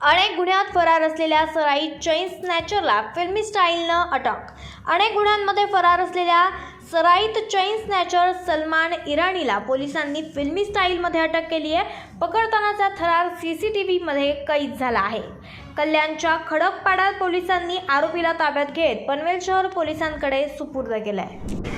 अनेक गुन्ह्यात फरार असलेल्या सराईत चैन स्नॅचरला फिल्मी स्टाईलनं अटक. अनेक गुन्ह्यांमध्ये फरार असलेल्या सराईत चैन स्नॅचर सलमान इराणीला पोलिसांनी फिल्मी स्टाईलमध्ये अटक केली आहे. पकडतानाचा थरार सी सी टी व्हीमध्ये कैद झाला आहे. कल्याणच्या खडकपाडा पोलिसांनी आरोपीला ताब्यात घेत पनवेल शहर पोलिसांकडे सुपूर्द केलं आहे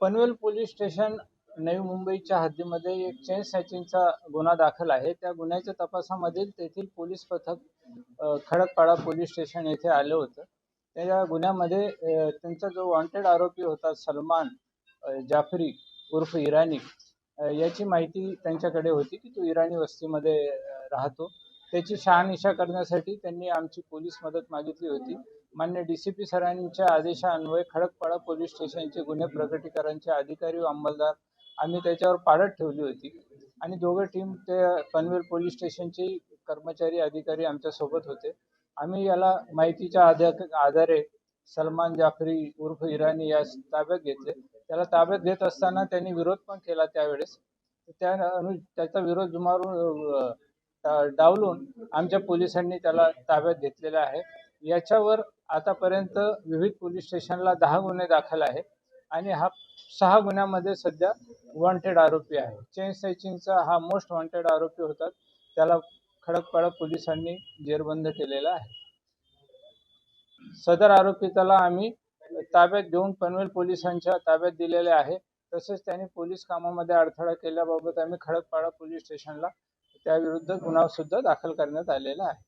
Panvel police station Navi मुंबईच्या हद्दीमध्ये एक चेन स्नॅचिंगचा गुन्हा दाखल आहे. त्या गुन्ह्याच्या तपासामध्ये तेथील पोलीस पथक खडकपाडा पोलीस स्टेशन येथे आलं होतं. त्या गुन्ह्यामध्ये त्यांचा जो वॉन्टेड आरोपी होता सलमान जाफरी उर्फ इराणी याची माहिती त्यांच्याकडे होती की तो इराणी वस्तीमध्ये राहतो. त्याची शहानिशा करण्यासाठी त्यांनी आमची पोलीस मदत मागितली होती. मान्य डी सी पी सरांच्या आदेशान्वये खडकपाडा पोलीस स्टेशनचे गुन्हे प्रकटीकरणचे अधिकारी व अंमलदार आम्ही त्याच्यावर पाळत ठेवली होती. आणि दोघं टीम ते पनवेल पोलीस स्टेशनचे कर्मचारी अधिकारी आमच्यासोबत होते. आम्ही याला माहितीच्या आधा आधारे सलमान जाफरी उर्फ इराणी यास ताब्यात घेतले. त्याला ताब्यात घेत असताना त्यांनी विरोध पण केला त्यावेळेस. त्या अनु त्याचा विरोध जुमारून डावलून आमच्या पोलिसांनी त्याला ताब्यात घेतलेला आहे. याच्यावर आतापर्यंत विविध पोलीस स्टेशनला दहा गुन्हे दाखल आहेत आणि हा सहा गुन्ह्यामध्ये सध्या वॉन्टेड आरोपी आहे. चेन स्नॅचिंगचा हा मोस्ट वॉन्टेड आरोपी होता. त्याला खडकपाडा पोलिसांनी जेरबंद केलेला आहे. सदर आरोपी त्याला आम्ही ताब्यात घेऊन पनवेल पोलिसांच्या ताब्यात दिलेले आहे. तसेच त्यांनी पोलीस कामामध्ये अडथळा केल्याबाबत आम्ही खडकपाडा पोलीस स्टेशनला त्याविरुद्ध गुन्हा सुद्धा दाखल करण्यात आलेला आहे.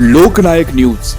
लोकनायक न्यूज.